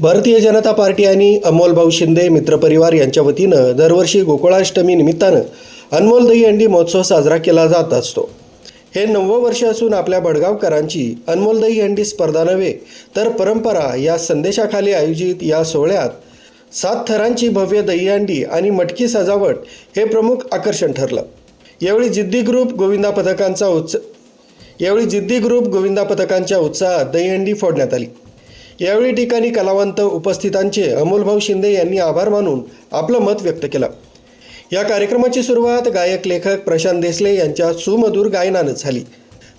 Bharatiya Janata party आणि अमोलभाऊ शिंदे मित्रपरिवार यांच्या वतीनं दरवर्षी गोकुळाष्टमी निमित्तानं अनमोल दहीहंडी महोत्सव साजरा केला जात असतो. हे नववं वर्ष असून आपल्या बडगावकरांची अनमोल दहीहंडी स्पर्धा नव्हे तर परंपरा या संदेशाखाली आयोजित या सोहळ्यात सात थरांची भव्य दहीहंडी आणि मटकी सजावट हे प्रमुख आकर्षण ठरलं. यावेळी जिद्दी ग्रुप गोविंदा पथकांचा उत्स यावेळी जिद्दी ग्रुप गोविंदा पथकांच्या उत्साहात दहीहंडी फोडण्यात आली. यावेळी ठिकाणी कलावंत उपस्थितांचे अमोलभाऊ शिंदे यांनी आभार मानून आपलं मत व्यक्त केलं. या कार्यक्रमाची सुरुवात गायक लेखक प्रशांत देसले यांच्या सुमधुर गायनानं झाली.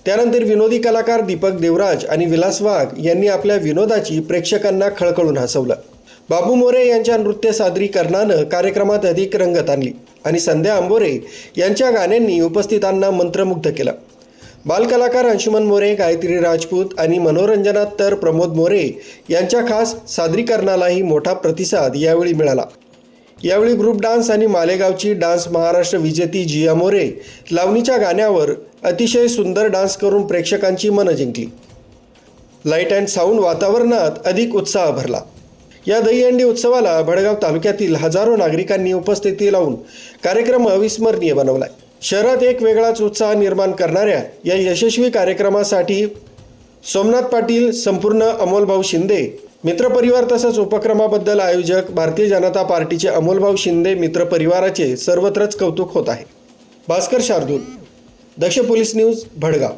त्यानंतर विनोदी कलाकार दीपक देवराज आणि विलास वाघ यांनी आपल्या विनोदाची प्रेक्षकांना खळखळून हसवलं. बाबू मोरे यांच्या नृत्य सादरीकरणानं कार्यक्रमात अधिक रंगत आणली आणि संध्या अंबोरे यांच्या गाण्यांनी उपस्थितांना मंत्रमुग्ध केलं. बालकलाकार अंशुमन मोरे गायत्री राजपूत आणि मनोरंजनात तर प्रमोद मोरे यांच्या खास सादरीकरणालाही मोठा प्रतिसाद यावेळी मिळाला. यावेळी ग्रुप डान्स आणि मालेगावची डान्स महाराष्ट्र विजेती जिया मोरे लावणीच्या गाण्यावर अतिशय सुंदर डान्स करून प्रेक्षकांची मनं जिंकली. लाइट अँड साऊंड वातावरणात अधिक उत्साह भरला. या दहीहंडी उत्सवाला भडगाव तालुक्यातील हजारो नागरिकांनी उपस्थिती लावून कार्यक्रम अविस्मरणीय बनवलाय. शहरात एक वेगळाच उत्साह निर्माण करणाऱ्या या यशस्वी कार्यक्रमासाठी सोमनाथ पाटील संपूर्ण अमोलभाऊ शिंदे मित्रपरिवार तसंच उपक्रमाबद्दल आयोजक भारतीय जनता पार्टीचे अमोलभाऊ शिंदे मित्रपरिवाराचे सर्वत्रच कौतुक होत आहे. Bhaskar Shardul Daksh police news Bhadgaon.